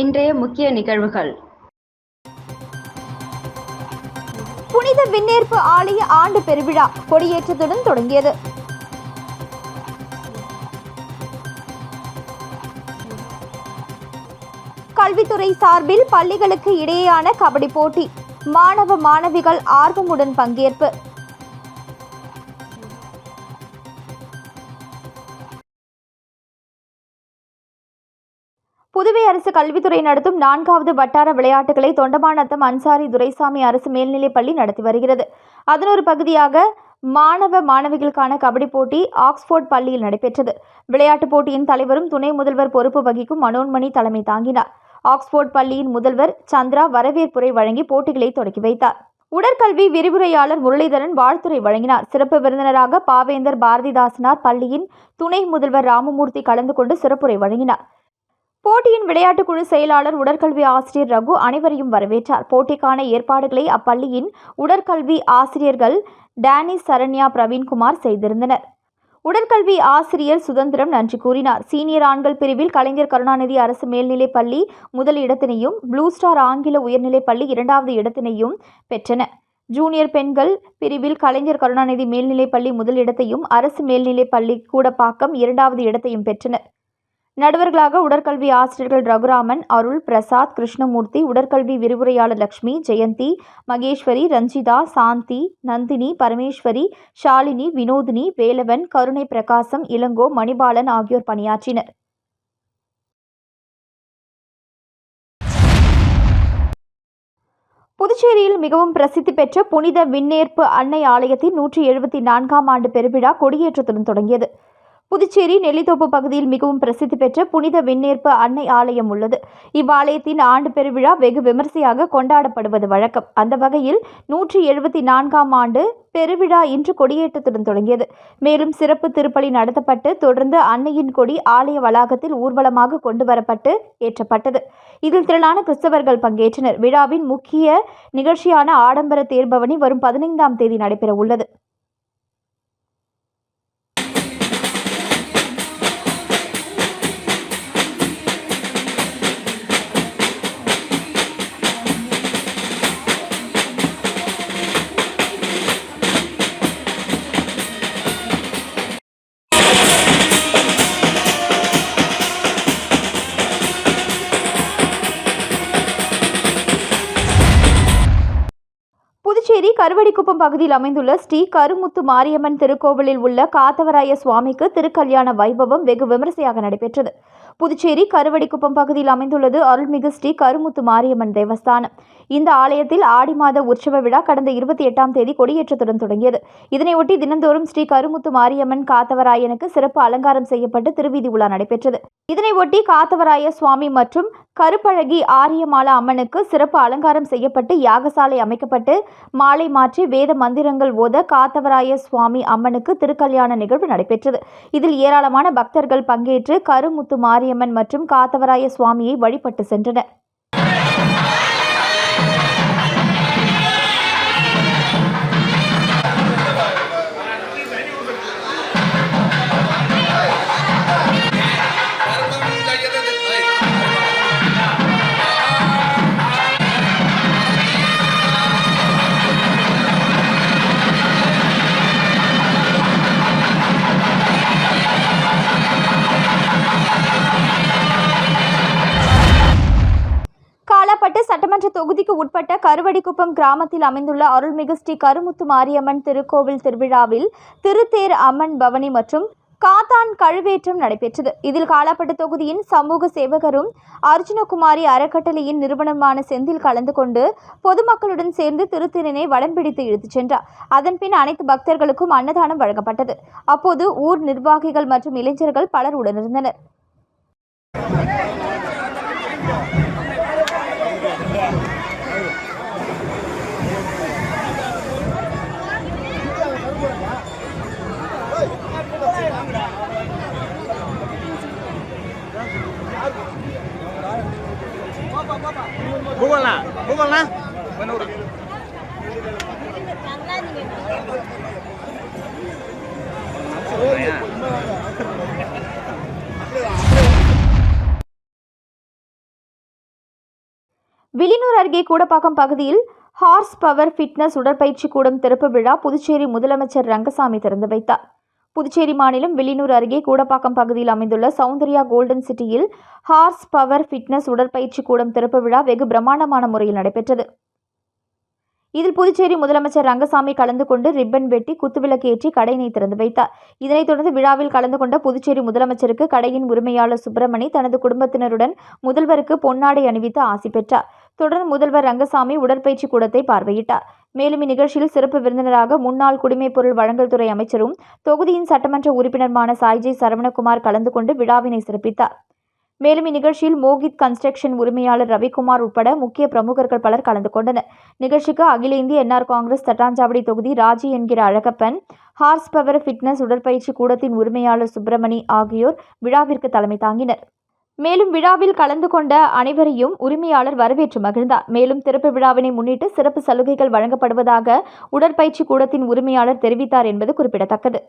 இன்றைய முக்கிய நிகழ்வுகள். புனித விண்ணேற்பு ஆலய ஆண்டு பெருவிழா கொடியேற்றத்துடன் தொடங்கியது. கல்வித்துறை சார்பில் பள்ளிகளுக்கு இடையேயான கபடி போட்டி. மாணவ மாணவிகள் ஆர்வமுடன் பங்கேற்பு. கல்வித்துறை நடத்தும் நான்காவது வட்டார விளையாட்டுகளை தொண்டமாநத்தம் அன்சாரி துரைசாமி அரசு மேல்நிலைப்பள்ளி நடத்தி வருகிறது. அதன் ஒரு பகுதியாக மாணவ மாணவிகளுக்கான கபடி போட்டி ஆக்ஸ்போர்ட் பள்ளியில் நடைபெற்றது. விளையாட்டுப் போட்டியின் தலைவரும் துணை முதல்வர் பொறுப்பு வகிக்கும் மனோன்மணி தலைமை தாங்கினார். ஆக்ஸ்போர்ட் பள்ளியின் முதல்வர் சந்திரா வரவேற்புரை வழங்கி போட்டிகளை தொடக்கி வைத்தார். உடற்கல்வி விரிவுரையாளர் முரளிதரன் வாழ்த்துரை வழங்கினார். சிறப்பு விருந்தினராக பாவேந்தர் பாரதிதாசனார் பள்ளியின் துணை முதல்வர் ராமமூர்த்தி கலந்து கொண்டு சிறப்புரை வழங்கினார். போட்டியின் விளையாட்டுக் குழு செயலாளர் உடற்கல்வி ஆசிரியர் ரகு அனைவரையும் வரவேற்றார். போட்டிக்கான ஏற்பாடுகளை அப்பள்ளியின் உடற்கல்வி ஆசிரியர்கள் டேனி சரண்யா பிரவீன்குமார் செய்திருந்தனர். உடற்கல்வி ஆசிரியர் சுதந்திரம் நன்றி கூறினார். சீனியர் ஆண்கள் பிரிவில் கலைஞர் கருணாநிதி அரசு மேல்நிலைப் பள்ளி முதல் இடத்தினையும் ப்ளூ ஸ்டார் ஆங்கில உயர்நிலைப் பள்ளி இரண்டாவது இடத்தினையும் பெற்றன. ஜூனியர் பெண்கள் பிரிவில் கலைஞர் கருணாநிதி மேல்நிலைப் பள்ளி முதல் இடத்தையும் அரசு மேல்நிலைப் பள்ளி கூடப்பாக்கம் இரண்டாவது இடத்தையும் பெற்றனர். நடுவர்களாக உடற்கல்வி ஆசிரியர்கள் ரகுராமன் அருள் பிரசாத் கிருஷ்ணமூர்த்தி உடற்கல்வி விரிவுரையாளர் லக்ஷ்மி ஜெயந்தி மகேஸ்வரி ரஞ்சிதா சாந்தி நந்தினி பரமேஸ்வரி ஷாலினி வினோதினி வேலவன் கருணை பிரகாசம் இளங்கோ மணிபாலன் ஆகியோர் பணியாற்றினர். புதுச்சேரியில் மிகவும் பிரசித்தி பெற்ற புனித விண்ணேற்பு அன்னை ஆலயத்தின் நூற்றி எழுபத்தி நான்காம் ஆண்டு பெருவிழா கொடியேற்றத்துடன் தொடங்கியது. புதுச்சேரி நெல்லித்தோப்பு பகுதியில் மிகவும் பிரசித்தி பெற்ற புனித விண்ணேற்பு அன்னை ஆலயம் உள்ளது. இவ்வாலயத்தின் ஆண்டு பெருவிழா வெகு விமர்சையாக கொண்டாடப்படுவது வழக்கம். அந்த வகையில் நூற்றி எழுபத்தி நான்காம் ஆண்டு பெருவிழா இன்று கொடியேற்றத்துடன் தொடங்கியது. மேலும் சிறப்பு திருப்பலி நடத்தப்பட்டு தொடர்ந்து அன்னையின் கொடி ஆலய வளாகத்தில் ஊர்வலமாக கொண்டு வரப்பட்டு ஏற்றப்பட்டது. இதில் திரளான கிறிஸ்தவர்கள் பங்கேற்றனர். விழாவின் முக்கிய நிகழ்ச்சியான ஆடம்பர தேர்பவனி வரும் பதினைந்தாம் தேதி நடைபெற உள்ளது கருவடிக்குப்பம் பகுதியில் அமைந்துள்ள ஸ்ரீ கருமுத்து மாரியம்மன் திருக்கோவிலில் உள்ள காத்தவராய சுவாமிக்கு திருக்கல்யாண வைபவம் வெகு விமரிசையாக நடைபெற்றது. புதுச்சேரி கருவடிக்குப்பம் பகுதியில் அமைந்துள்ளது அருள்மிகு ஸ்ரீ கருமுத்து மாரியம்மன் தேவஸ்தானம். இந்த ஆலயத்தில் ஆடி மாத உற்சவ விழா கடந்த இருபத்தி எட்டாம் தேதி கொடியேற்றத்துடன் தொடங்கியது. இதனையொட்டி தினந்தோறும் ஸ்ரீ கருமுத்து மாரியம்மன் காத்தவராயனுக்கு சிறப்பு அலங்காரம் செய்யப்பட்டு திருவீதி உலா நடைபெற்றது. இதனையொட்டி காத்தவராய சுவாமி மற்றும் கருப்பழகி ஆரியமாலா அம்மனுக்கு சிறப்பு அலங்காரம் செய்யப்பட்டு யாகசாலை அமைக்கப்பட்டு மாலை மாற்றி வேத மந்திரங்கள் ஓத காத்தவராய சுவாமி அம்மனுக்கு திருக்கல்யாண நிகழ்வு நடைபெற்றது. இதில் ஏராளமான பக்தர்கள் பங்கேற்று கருமுத்து மாரியம்மன் மற்றும் காத்தவராய சுவாமியை வழிபட்டு சென்றனர். தொகுதிக்கு உட்பட்ட கருவடிக்குப்பம் கிராமத்தில் அமைந்துள்ள அருள்மிகு ஸ்ரீ கருமுத்து மாரியம்மன் திருக்கோவில் திருவிழாவில் திருத்தேர் அம்மன் பவனி மற்றும் காத்தான் கழுவேற்றம் நடைபெற்றது. இதில் காலாப்பட்டு தொகுதியின் சமூக சேவகரும் அர்ஜுனகுமாரி அறக்கட்டளையின் நிறுவனமான செந்தில் கலந்து கொண்டு பொதுமக்களுடன் சேர்ந்து திருத்தேரினை வடம் பிடித்து இழுத்துச் சென்றார். அதன்பின் அனைத்து பக்தர்களுக்கும் அன்னதானம் வழங்கப்பட்டது. அப்போது ஊர் நிர்வாகிகள் மற்றும் இளைஞர்கள் பலர் உடனிருந்தனர். கூகுள்ண்ணா கூகுள்ண்ணா வில்லியனூர் அருகே கூடப்பாக்கம் பகுதியில் ஹார்ஸ் பவர் ஃபிட்னஸ் உடற்பயிற்சி கூடம் திறப்பு விழா புதுச்சேரி முதலமைச்சர் ரங்கசாமி திறந்து வைத்தார். புதுச்சேரி மாநிலம் வில்லியனூர் அருகே கூடப்பாக்கம் பகுதியில் அமைந்துள்ள சௌந்தர்யா கோல்டன் சிட்டியில் ஹார்ஸ் பவர் ஃபிட்னஸ் உடற்பயிற்சி கூடம் திறப்பு விழா வெகு பிரம்மாண்டமான முறையில் நடைபெற்றது. இதில் புதுச்சேரி முதலமைச்சர் ரங்கசாமி கலந்து கொண்டு ரிப்பன் வெட்டி குத்துவிளக்கு ஏற்றி கடையினை திறந்து வைத்தார். இதனைத் தொடர்ந்து விழாவில் கலந்து கொண்ட புதுச்சேரி முதலமைச்சருக்கு கடையின் உரிமையாளர் சுப்பிரமணி தனது குடும்பத்தினருடன் முதல்வருக்கு பொன்னாடை அணிவித்து ஆசி பெற்றார். தொடர்ந்து முதல்வர் ரங்கசாமி உடற்பயிற்சி கூடத்தை பார்வையிட்டார். மேலும் இந்நிகழ்ச்சியில் சிறப்பு விருந்தினராக முன்னாள் குடிமைப் பொருள் வழங்கல் துறை அமைச்சரும் தொகுதியின் சட்டமன்ற உறுப்பினருமான சாய்ஜி சரவணகுமார் கலந்து கொண்டு விழாவினை சிறப்பித்தார். மேலும் இந்நிகழ்ச்சியில் மோகித் கன்ஸ்ட்ரக்ஷன் உரிமையாளர் ரவிக்குமார் உட்பட முக்கிய பிரமுகர்கள் பலர் கலந்து கொண்டனர். நிகழ்ச்சிக்கு அகில இந்திய என்ஆர் காங்கிரஸ் தட்டாஞ்சாவடி தொகுதி ராஜி என்கிற அழகப்பன் ஹார்ஸ் பவர் ஃபிட்னஸ் உடற்பயிற்சி கூடத்தின் உரிமையாளர் சுப்பிரமணி ஆகியோர் விழாவிற்கு தலைமை தாங்கினர். மேலும் விழாவில் கலந்து கொண்ட அனைவரையும் உரிமையாளர் வரவேற்று மகிழ்ந்தார். மேலும் திறப்பு விழாவினை முன்னிட்டு சிறப்பு சலுகைகள் வழங்கப்படுவதாக உடற்பயிற்சி கூடத்தின் உரிமையாளர் தெரிவித்தார் என்பது குறிப்பிடத்தக்கது.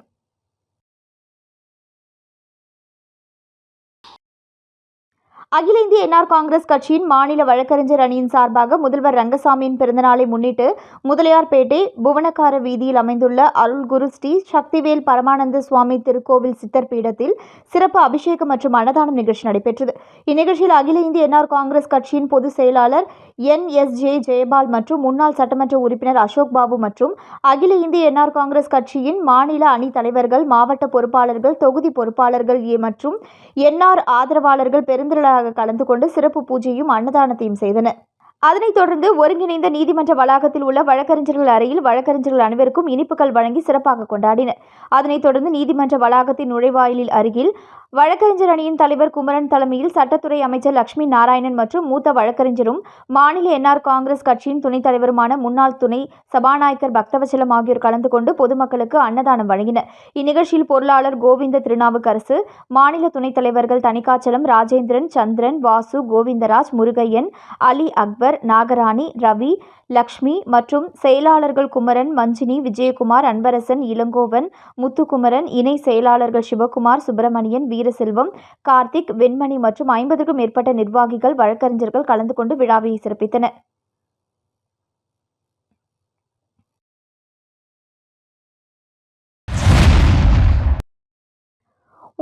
அகில இந்திய என்ஆர் காங்கிரஸ் கட்சியின் மாநில வழக்கறிஞர் அணியின் சார்பாக முதல்வர் ரங்கசாமியின் பிறந்தநாளை முன்னிட்டு முதலியார்பேட்டை புவனக்கார வீதியில் அமைந்துள்ள அருள்குரு ஸ்ரீ சக்திவேல் பரமானந்த சுவாமி திருக்கோவில் சித்தர் பீடத்தில் சிறப்பு அபிஷேகம் மற்றும் அன்னதானம் நிகழ்ச்சி நடைபெற்றது. இந்நிகழ்ச்சியில் அகில இந்திய என்ஆர் காங்கிரஸ் கட்சியின் பொதுச் செயலாளர் என் எஸ் ஜே ஜெயபால் மற்றும் முன்னாள் சட்டமன்ற உறுப்பினர் அசோக் பாபு மற்றும் அகில இந்திய என்ஆர் காங்கிரஸ் கட்சியின் மாநில அணி தலைவர்கள் மாவட்ட பொறுப்பாளர்கள் தொகுதி பொறுப்பாளர்கள் ஏ மற்றும் என்ஆர் ஆதரவாளர்கள் பெருந்திரளாக கலந்து கொண்டு சிறப்பு பூஜையும் அன்னதானத்தையும் செய்தனர். அதனைத் தொடர்ந்து ஒருங்கிணைந்த நீதிமன்ற வளாகத்தில் உள்ள வழக்கறிஞர்கள் அறையில் வழக்கறிஞர்கள் அனைவருக்கும் இனிப்புகள் வழங்கி சிறப்பாக கொண்டாடினர். அதனைத் தொடர்ந்து நீதிமன்ற வளாகத்தின் நுழைவாயிலில் அருகில் வழக்கறிஞர் அணியின் தலைவர் குமரன் தலைமையில் சட்டத்துறை அமைச்சர் லட்சுமி நாராயணன் மற்றும் மூத்த வழக்கறிஞரும் மாநில என்ஆர் காங்கிரஸ் கட்சியின் துணைத் தலைவருமான முன்னாள் துணை சபாநாயகர் பக்தவச்சலம் ஆகியோர் கலந்து கொண்டு பொதுமக்களுக்கு அன்னதானம் வழங்கினர். இந்நிகழ்ச்சியில் பொருளாளர் கோவிந்த திருநாவுக்கரசு மாநில துணைத் தலைவர்கள் தணிகாச்சலம் ராஜேந்திரன் சந்திரன் வாசு கோவிந்தராஜ் முருகையன் அலி அக்பர் நாகராணி ரவி லக்ஷ்மி மற்றும் செயலாளர்கள் குமரன் மஞ்சினி விஜயகுமார் அன்பரசன் இளங்கோவன் முத்துக்குமரன் இணை செயலாளர்கள் சிவகுமார் சுப்பிரமணியன் வீரசெல்வம் கார்த்திக் வெண்மணி மற்றும் ஐம்பதுக்கும் மேற்பட்ட நிர்வாகிகள் வழக்கறிஞர்கள் கலந்து கொண்டு விழாவை சிறப்பித்தனர்.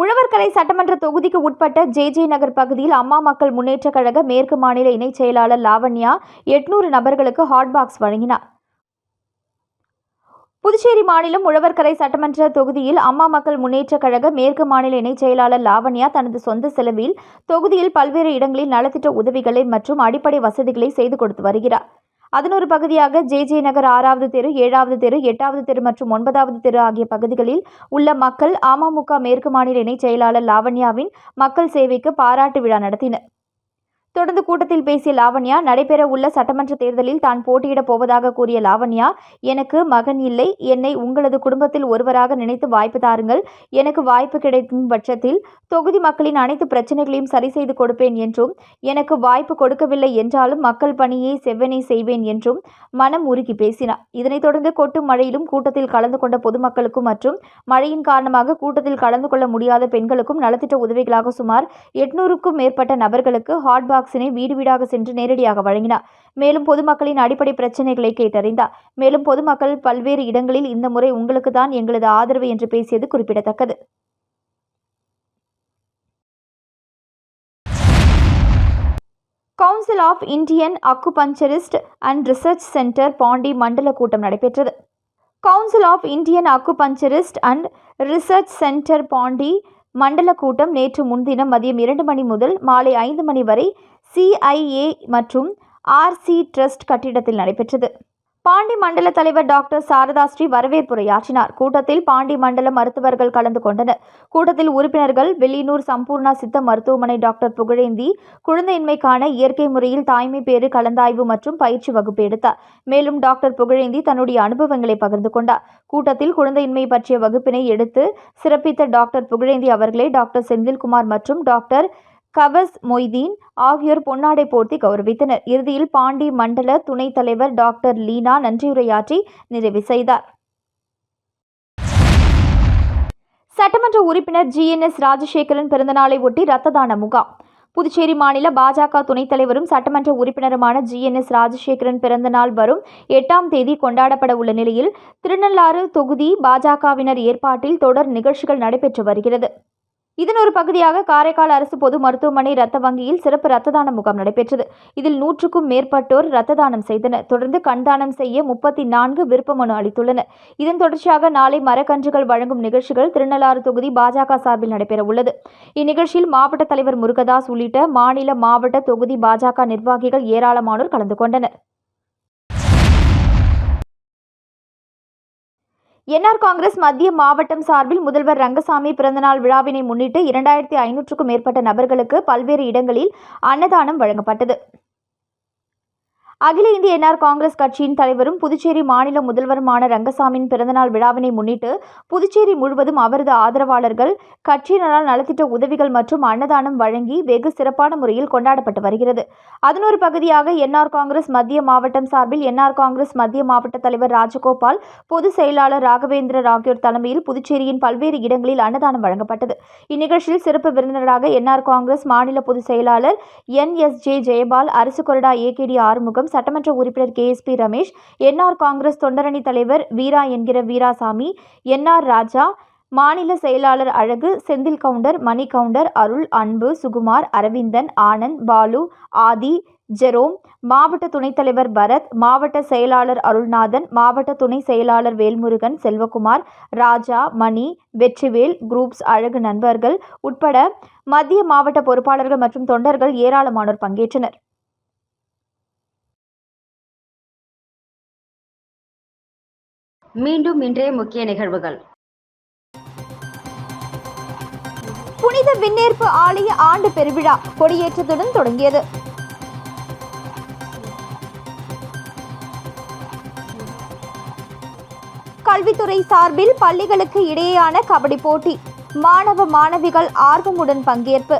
உழவர்கரை சட்டமன்ற தொகுதிக்கு உட்பட்ட ஜே ஜே நகர் பகுதியில் அம்மா மக்கள் முன்னேற்றக் கழக மேற்கு மாநில இணைச் செயலாளர் லாவண்யா எட்நூறு நபர்களுக்கு ஹாட் பாக்ஸ் வழங்கினார். புதுச்சேரி மாநிலம் உழவர்கரை சட்டமன்ற தொகுதியில் அம்மா மக்கள் முன்னேற்றக் கழக மேற்கு மாநில இணைச் செயலாளர் லாவண்யா தனது சொந்த செலவில் தொகுதியில் பல்வேறு இடங்களில் நலத்திட்ட உதவிகளை மற்றும் அடிப்படை வசதிகளை செய்து கொடுத்து வருகிறார். அதன் ஒரு பகுதியாக ஜே ஜே நகர் ஆறாவது தெரு ஏழாவது தெரு எட்டாவது தெரு மற்றும் ஒன்பதாவது தெரு ஆகிய பகுதிகளில் உள்ள மக்கள் அமமுக மேற்கு மாநில இணைச் செயலாளர் லாவண்யாவின் மக்கள் சேவைக்கு பாராட்டு விழா நடத்தினர். தொடர்ந்து கூட்டத்தில் பேசிய லாவண்யா நடைபெற உள்ள சட்டமன்ற தேர்தலில் தான் போட்டியிடப் போவதாக கூறிய லாவண்யா எனக்கு மகன் இல்லை என்னை உங்களது குடும்பத்தில் ஒருவராக நினைத்து வாய்ப்பு தாருங்கள் எனக்கு வாய்ப்பு கிடைக்கும் பட்சத்தில் தொகுதி மக்களின் அனைத்து பிரச்சனைகளையும் சரி செய்து கொடுப்பேன் என்றும் எனக்கு வாய்ப்பு கொடுக்கவில்லை என்றாலும் மக்கள் பணியை செவ்வனை செய்வேன் என்றும் மனம் உருகி பேசினார். இதனைத் தொடர்ந்து கொட்டும் மழையிலும் கூட்டத்தில் கலந்து கொண்ட பொதுமக்களுக்கும் மற்றும் மழையின் காரணமாக கூட்டத்தில் கலந்து கொள்ள முடியாத பெண்களுக்கும் நலத்திட்ட உதவிகளாக சுமார் எட்நூறுக்கும் மேற்பட்ட நபர்களுக்கு ஹாட்பாக் பாக்ஸினை வீடு வீடாக சென்று நேரடியாக வழங்கினார். மேலும் பொதுமக்களின் அடிப்படை பிரச்சனைகளை கேட்டறிந்தார். மேலும் பொதுமக்கள் பல்வேறு இடங்களில் இந்த முறை உங்களுக்கு தான் எங்களது ஆதரவு என்று பேசியது குறிப்பிடத்தக்கது. Council of Indian acupuncturist and research centre Pondy மண்டல கூட்டம் நடைபெற்றது. Council of Indian acupuncturist and research centre Pondy மண்டல கூட்டம் நேற்று முன்தினம் மதியம் இரண்டு மணி முதல் மாலை ஐந்து மணி வரை சிஐஏ மற்றும் ஆர்சி ட்ரஸ்ட் கட்டிடத்தில் நடைபெற்றது. பாண்டி மண்டல தலைவர் டாக்டர் சாரதா ஸ்ரீ வரவேற்புரையாற்றினார். கூட்டத்தில் பாண்டி மண்டல மருத்துவர்கள் கலந்து கொண்டனர். கூட்டத்தில் உறுப்பினர்கள் வெள்ளியனூர் சம்பூர்ணா சித்த மருத்துவமனை டாக்டர் புகழேந்தி குழந்தையின்மைக்கான இயற்கை முறையில் தாய்மை பேறு கலந்தாய்வு மற்றும் பயிற்சி வகுப்பு எடுத்தார். மேலும் டாக்டர் புகழேந்தி தன்னுடைய அனுபவங்களை பகிர்ந்து கொண்டார். கூட்டத்தில் குழந்தையின்மை பற்றிய வகுப்பினை எடுத்து சிறப்பித்த டாக்டர் புகழேந்தி அவர்களை டாக்டர் செந்தில்குமார் மற்றும் டாக்டர் கவஸ் மொய்தீன் ஆகியோர் பொன்னாடை போர்த்தி கௌரவித்தனர். இறுதியில் பாண்டி மண்டல துணைத் தலைவர் டாக்டர் லீனா நன்றியுரையாற்றி நிறைவு செய்தார். சட்டமன்ற உறுப்பினர் ஜிஎன்எஸ் ராஜசேகரன் பிறந்தநாளை ஒட்டி இரத்த தான முகாம். புதுச்சேரி மாநில பாஜக துணைத் தலைவரும் சட்டமன்ற உறுப்பினருமான ஜி. என். எஸ். ராஜசேகரன் பிறந்தநாள் வரும் எட்டாம் தேதி கொண்டாடப்பட உள்ள நிலையில் திருநள்ளாறு தொகுதி பாஜகவினர் ஏற்பாட்டில் தொடர் நிகழ்ச்சிகள் நடைபெற்று வருகிறது. இதன் ஒரு பகுதியாக காரைக்கால் அரசு பொது மருத்துவமனை ரத்த வங்கியில் சிறப்பு ரத்த தான முகாம் நடைபெற்றது. இதில் நூற்றுக்கும் மேற்பட்டோர் ரத்த தானம் செய்தனர். தொடர்ந்து கண்தானம் செய்ய முப்பத்தி நான்கு விருப்ப மனு அளித்துள்ளனர். இதன் தொடர்ச்சியாக நாளை மரக்கன்றுகள் வழங்கும் நிகழ்ச்சிகள் திருநள்ளாறு தொகுதி பாஜக சார்பில் நடைபெற உள்ளது. இந்நிகழ்ச்சியில் மாவட்ட தலைவர் முருகதாஸ் உள்ளிட்ட மாநில மாவட்ட தொகுதி பாஜக நிர்வாகிகள் ஏராளமானோர் கலந்து கொண்டனர். என்ஆர் காங்கிரஸ் மத்திய மாவட்டம் சார்பில் முதல்வர் ரங்கசாமி பிறந்தநாள் விழாவினை முன்னிட்டு இரண்டாயிரத்தி ஐநூற்றுக்கும் மேற்பட்ட நபர்களுக்கு பல்வேறு இடங்களில் அன்னதானம் வழங்கப்பட்டது. அகில இந்திய என்ஆர் காங்கிரஸ் கட்சியின் தலைவரும் புதுச்சேரி மாநில முதல்வருமான ரங்கசாமியின் பிறந்தநாள் விழாவினை முன்னிட்டு புதுச்சேரி முழுவதும் அவரது ஆதரவாளர்கள் கட்சியினரால் நலத்திட்ட உதவிகள் மற்றும் அன்னதானம் வழங்கி வெகு சிறப்பான முறையில் கொண்டாடப்பட்டு வருகிறது. அதன் ஒரு பகுதியாக என்ஆர் காங்கிரஸ் மத்திய மாவட்டம் சார்பில் என்ஆர் காங்கிரஸ் மத்திய மாவட்ட தலைவர் ராஜகோபால் பொதுச் செயலாளர் ராகவேந்திரர் ஆகியோர் தலைமையில் புதுச்சேரியின் பல்வேறு இடங்களில் அன்னதானம் வழங்கப்பட்டது. இந்நிகழ்ச்சியில் சிறப்பு விருந்தினராக என்ஆர் காங்கிரஸ் மாநில பொதுச் செயலாளர் என் எஸ் ஜே ஜெயபால் அரசு கொறடா ஏகேடி ஆறுமுகம் சட்டமன்ற உறுப்பினர் K S P Ramesh NR Congress தொண்டரணி தலைவர் வீரா என்கிற வீராசாமி என்ஆர் ராஜா மாநில செயலாளர் அழகு செந்தில் கவுண்டர் மணி கவுண்டர் அருள் அன்பு சுகுமார் அரவிந்தன் ஆனந்த் பாலு ஆதி ஜெரோம் மாவட்ட துணைத் தலைவர் பரத் மாவட்ட செயலாளர் அருள்நாதன் மாவட்ட துணை செயலாளர் வேல்முருகன் செல்வகுமார் ராஜா மணி வெற்றிவேல் குரூப்ஸ் அழகு நண்பர்கள் உட்பட மத்திய மாவட்ட பொறுப்பாளர்கள் மற்றும் தொண்டர்கள் ஏராளமானோர் பங்கேற்றனர். மீண்டும் இன்றைய முக்கிய நிகழ்வுகள். புனித விண்ணேற்பு ஆலய ஆண்டு பெருவிழா கொடியேற்றத்துடன் தொடங்கியது. கல்வித்துறை சார்பில் பள்ளிகளுக்கு இடையேயான கபடி போட்டி. மாணவ மாணவிகள் ஆர்வமுடன் பங்கேற்பு.